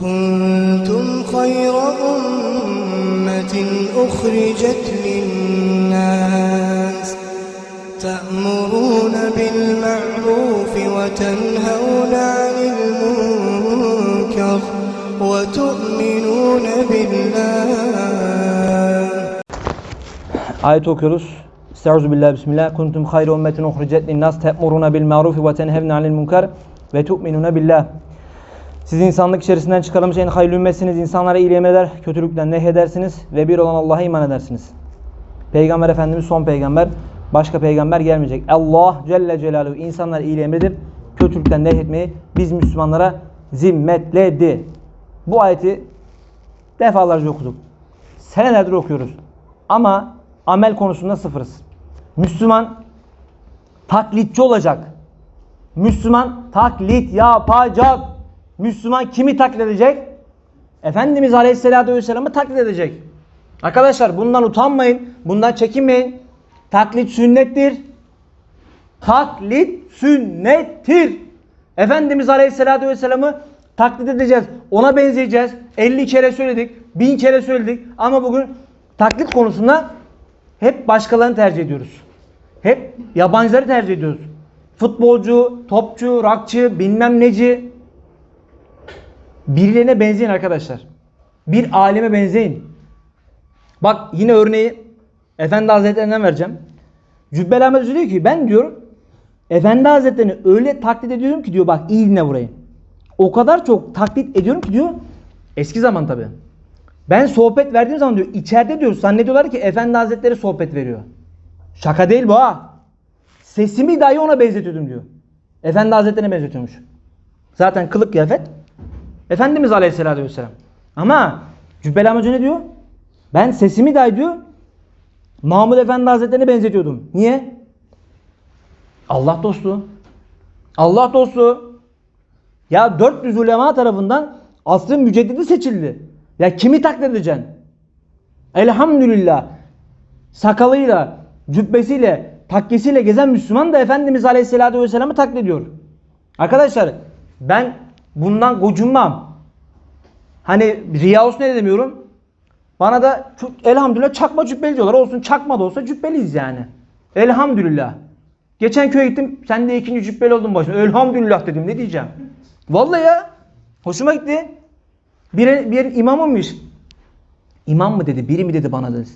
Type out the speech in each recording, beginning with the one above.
كنتم خير أمة أخرجت للناس تأمرون بالمعروف وتنهون عن المنكر وتؤمنون بالله. آية كرس استعوذ بالله بسم الله. كنتم خير أمة أخرجت للناس تأمرون بالمعروف وتنهون عن المنكر وتؤمنون بالله. Siz insanlık içerisinden çıkarılmış en hayırlı ümmetsiniz. İnsanlara iyiliği emreder, kötülükten nehyedersiniz ve bir olan Allah'a iman edersiniz. Peygamber Efendimiz son peygamber. Başka peygamber gelmeyecek. Allah Celle Celaluhu insanlara iyiliği emredip kötülükten nehyetmeyi biz Müslümanlara zimmetledi. Bu ayeti defalarca okuduk. Senelerdir okuyoruz. Ama amel konusunda sıfırız. Müslüman taklitçi olacak. Müslüman taklit yapacak. Müslüman kimi taklit edecek? Efendimiz Aleyhisselatü Vesselam'ı taklit edecek. Arkadaşlar bundan utanmayın. Bundan çekinmeyin. Taklit sünnettir. Taklit sünnettir. Efendimiz Aleyhisselatü Vesselam'ı taklit edeceğiz. Ona benzeyeceğiz. 50 kere söyledik. 1000 kere söyledik. Ama bugün taklit konusunda hep başkalarını tercih ediyoruz. Hep yabancıları tercih ediyoruz. Futbolcu, topçu, rakçı, bilmem neci. Birilerine benzeyin arkadaşlar. Bir aleme benzeyin. Bak yine örneği Efendi Hazretlerinden vereceğim. Cübbeli Ahmet diyor ki ben diyor Efendi Hazretlerini öyle taklit ediyorum ki diyor bak iyi dinle burayı. O kadar çok taklit ediyorum ki diyor eski zaman tabi. Ben sohbet verdiğim zaman diyor içeride diyor zannediyorlar ki Efendi Hazretleri sohbet veriyor. Şaka değil bu ha. Sesimi dahi ona benzetiyordum diyor. Efendi Hazretlerine benzetiyormuş. Zaten kılık kıyafet Efendimiz Aleyhisselatü Vesselam. Ama Cübbeli Hoca ne diyor? Ben sesimi dahi diyor Mahmud Efendi Hazretlerine benzetiyordum. Niye? Allah dostu. Allah dostu. Ya 400 ulema tarafından asrın müceddidi seçildi. Ya kimi taklit edeceksin? Elhamdülillah. Sakalıyla, cübbesiyle, takkesiyle gezen Müslüman da Efendimiz Aleyhisselatü Vesselam'ı taklit ediyor. Arkadaşlar ben bundan gocunmam. Hani riya olsun ne demiyorum. Bana da elhamdülillah çakma cübbeli diyorlar. Olsun çakma da olsa cübbeliyiz yani. Elhamdülillah. Geçen köye gittim. Sen de ikinci cübbeli oldun başıma. Elhamdülillah dedim. Ne diyeceğim? Vallahi ya. Hoşuma gitti. Bir, bir imamımmış. İmam mı dedi, biri mi dedi bana dedi.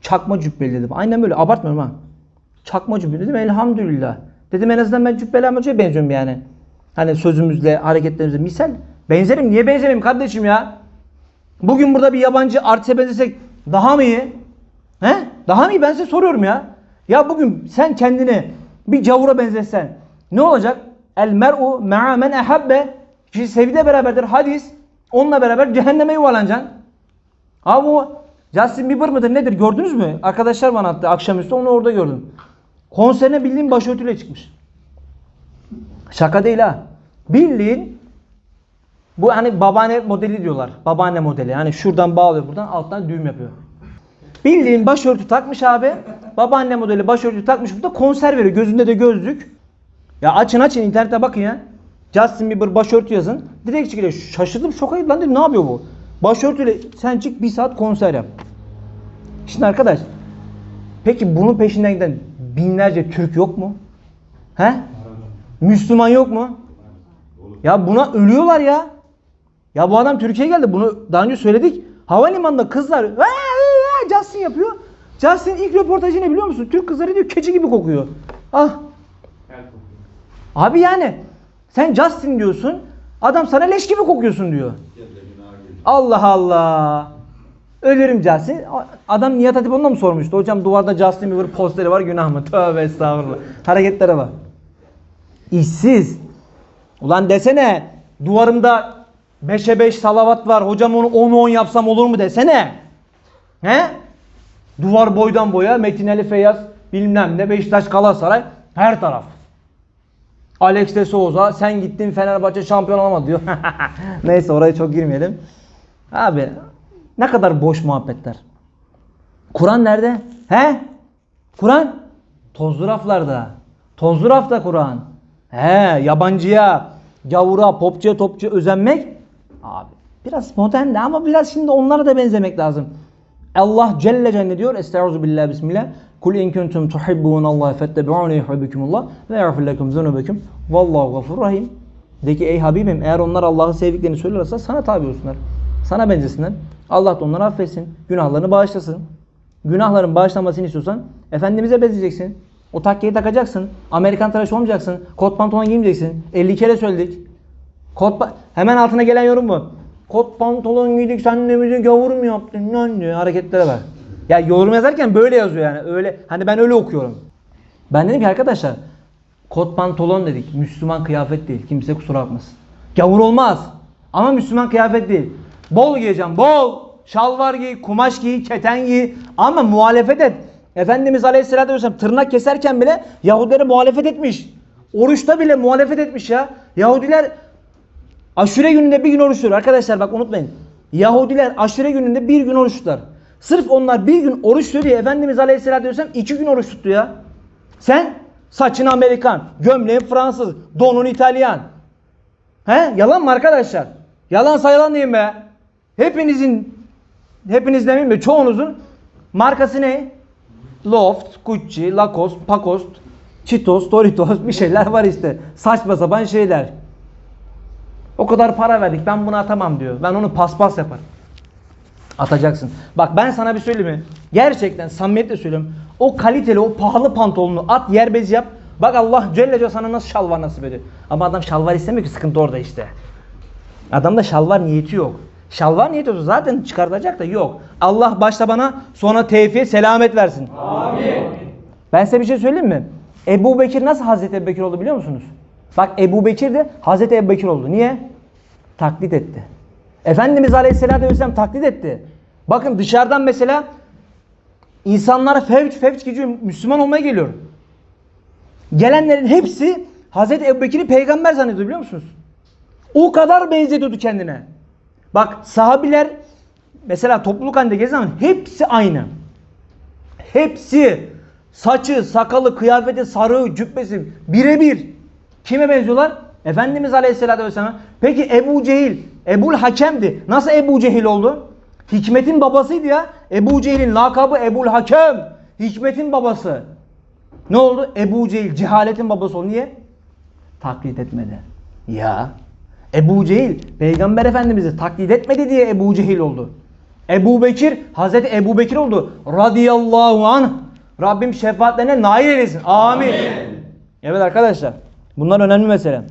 Çakma cübbeli dedim. Aynen böyle abartmıyorum ha. Çakma cübbeli dedim elhamdülillah. Dedim en azından ben cübbeli amacıya benziyorum yani. Hani sözümüzle, hareketlerimizle misal. Benzerim. Niye benzemeyim kardeşim ya? Bugün burada bir yabancı artiste benzesek daha mı iyi? He? Daha mı iyi? Ben size soruyorum ya. Ya bugün sen kendini bir cavura benzetsen ne olacak? El mer'u me'a men ehabbe. Kişi sevdiğiyle beraberdir. Hadis. Onunla beraber cehenneme yuvarlanacaksın. Abi bu Justin Bieber mıdır nedir gördünüz mü? Arkadaşlar bana attı akşamüstü onu orada gördüm. Konserine bildiğin başörtüyle çıkmış. Şaka değil ha. Bildiğin bu hani babaanne modeli diyorlar. Babaanne modeli. Yani şuradan bağlıyor buradan alttan düğüm yapıyor. Bildiğin başörtü takmış abi. Babaanne modeli başörtü takmış burada konser veriyor. Gözünde de gözlük. Ya açın açın internete bakın ya. Justin Bieber başörtü yazın. Direkt çıkıyor. Şaşırdım şoka lan dedim ne yapıyor bu? Başörtüyle sen çık bir saat konser yap. Şimdi arkadaş peki bunun peşinden giden binlerce Türk yok mu? He? Müslüman yok mu? Ya buna ölüyorlar ya. Ya bu adam Türkiye'ye geldi. Bunu daha önce söyledik. Havalimanında kızlar Justin yapıyor. Justin ilk röportajı ne biliyor musun? Türk kızları diyor keçi gibi kokuyor. Ah. Abi yani sen Justin diyorsun. Adam sana leş gibi kokuyorsun diyor. Allah Allah. Ölürüm Justin. Adam Nihat Hatip onunla mı sormuştu? Hocam duvarda Justin Bieber posteri var günah mı? Tövbe estağfurullah. Hareketlere bak. İşsiz. Ulan desene duvarımda 5'e 5 salavat var. Hocam onu 10'u 10 yapsam olur mu desene. He? Duvar boydan boya Metin Ali Feyyaz bilmem ne Beşiktaş Galatasaray her taraf. Alex de Souza sen gittin Fenerbahçe şampiyon olamadı diyor. Neyse oraya çok girmeyelim. Abi ne kadar boş muhabbetler. Kur'an nerede? He? Kur'an? Tozlu raflarda. Tozlu rafta Kur'an. He yabancıya, gavura, popçuya, topçuya özenmek abi Biraz modern de ama biraz şimdi onlara da benzemek lazım. Allah Celle Celle diyor. Estaizu billahi bismillah. Kul in kuntum tuhibbunallaha fettebi'uni yuhibbukumullah ve yaghfir lekum zunubakum. Vallahu gafurur rahim. De ki ey Habibim eğer onlar Allah'ı sevdiklerini söylerse sana tabi olsunlar. Sana benzesinler. Allah da onları affetsin. Günahlarını bağışlasın. Günahların bağışlanmasını istiyorsan Efendimiz'e benzeyeceksin. O takkeyi takacaksın. Amerikan tıraşı olmayacaksın. Kot pantolon giymeyeceksin. 50 kere söyledik. Kot Hemen altına gelen yorum bu. Kot pantolon giydik sen de bize gavur mu yaptın lan diyor hareketlere bak. Ya yorum yazarken böyle yazıyor yani öyle hani ben öyle okuyorum. Ben dedim ki arkadaşlar kot pantolon dedik Müslüman kıyafet değil kimse kusura bakmasın. Gavur olmaz ama Müslüman kıyafet değil. Bol giyeceğim bol şalvar giy kumaş giy keten giy ama muhalefet et. Efendimiz Aleyhisselatü Vesselam tırnak keserken bile Yahudilere muhalefet etmiş. Oruçta bile muhalefet etmiş ya. Yahudiler Aşure gününde bir gün oruç tutuyor. Arkadaşlar bak unutmayın. Yahudiler aşure gününde bir gün oruç tutar. Sırf onlar bir gün oruç tutuyor diye Efendimiz Aleyhisselatü Vesselam iki gün oruç tuttu ya. Sen saçın Amerikan, gömleğin Fransız, donun İtalyan. He? Yalan mı arkadaşlar? Yalan sayılan diyeyim be. Hepinizin, hepiniz demeyeyim de çoğunuzun markası ne? Loft, Gucci, Lacoste, Pacoste, Cheetos, Doritos bir şeyler var işte. Saçma sapan şeyler. O kadar para verdik ben bunu atamam diyor. Ben onu paspas yaparım. Atacaksın. Bak ben sana bir söyleyeyim mi? Gerçekten samimiyetle söylüyorum. O kaliteli o pahalı pantolonu at yer bezi yap. Bak Allah Celle Celle sana nasıl şalvar nasip ediyor. Ama adam şalvar istemiyor ki sıkıntı orada işte. Adamda şalvar niyeti yok. Şalvar niyeti olsa zaten çıkartacak da yok. Allah başta bana sonra tevfiye selamet versin. Amin. Ben size bir şey söyleyeyim mi? Ebu Bekir nasıl Hazreti Ebu Bekir oldu biliyor musunuz? Bak Ebu Bekir de Hazreti Ebu Bekir oldu. Niye? Taklit etti. Efendimiz Aleyhisselatü Vesselam taklit etti. Bakın dışarıdan mesela insanlara fevç fevç geçiyor. Müslüman olmaya geliyor. Gelenlerin hepsi Hazreti Ebu Bekir'i peygamber zannediyor biliyor musunuz? O kadar benzetiyordu kendine. Bak sahabiler mesela topluluk halinde gezen zaman hepsi aynı. Hepsi saçı, sakalı, kıyafeti, sarığı, cübbesi birebir. Kime benziyorlar? Efendimiz Aleyhisselatü Vesselam. Peki Ebu Cehil, Ebul Hakem'di. Nasıl Ebu Cehil oldu? Hikmet'in babasıydı ya. Ebu Cehil'in lakabı Ebul Hakem. Hikmet'in babası. Ne oldu? Ebu Cehil cehaletin babası oldu. Niye? Taklit etmedi. Ya. Ebu Cehil Peygamber Efendimiz'i taklit etmedi diye Ebu Cehil oldu. Ebu Bekir Hazreti Ebu Bekir oldu. Radiyallahu anh. Rabbim şefaatlerine nail eylesin. Amin. Evet arkadaşlar. Bunlar önemli mesele.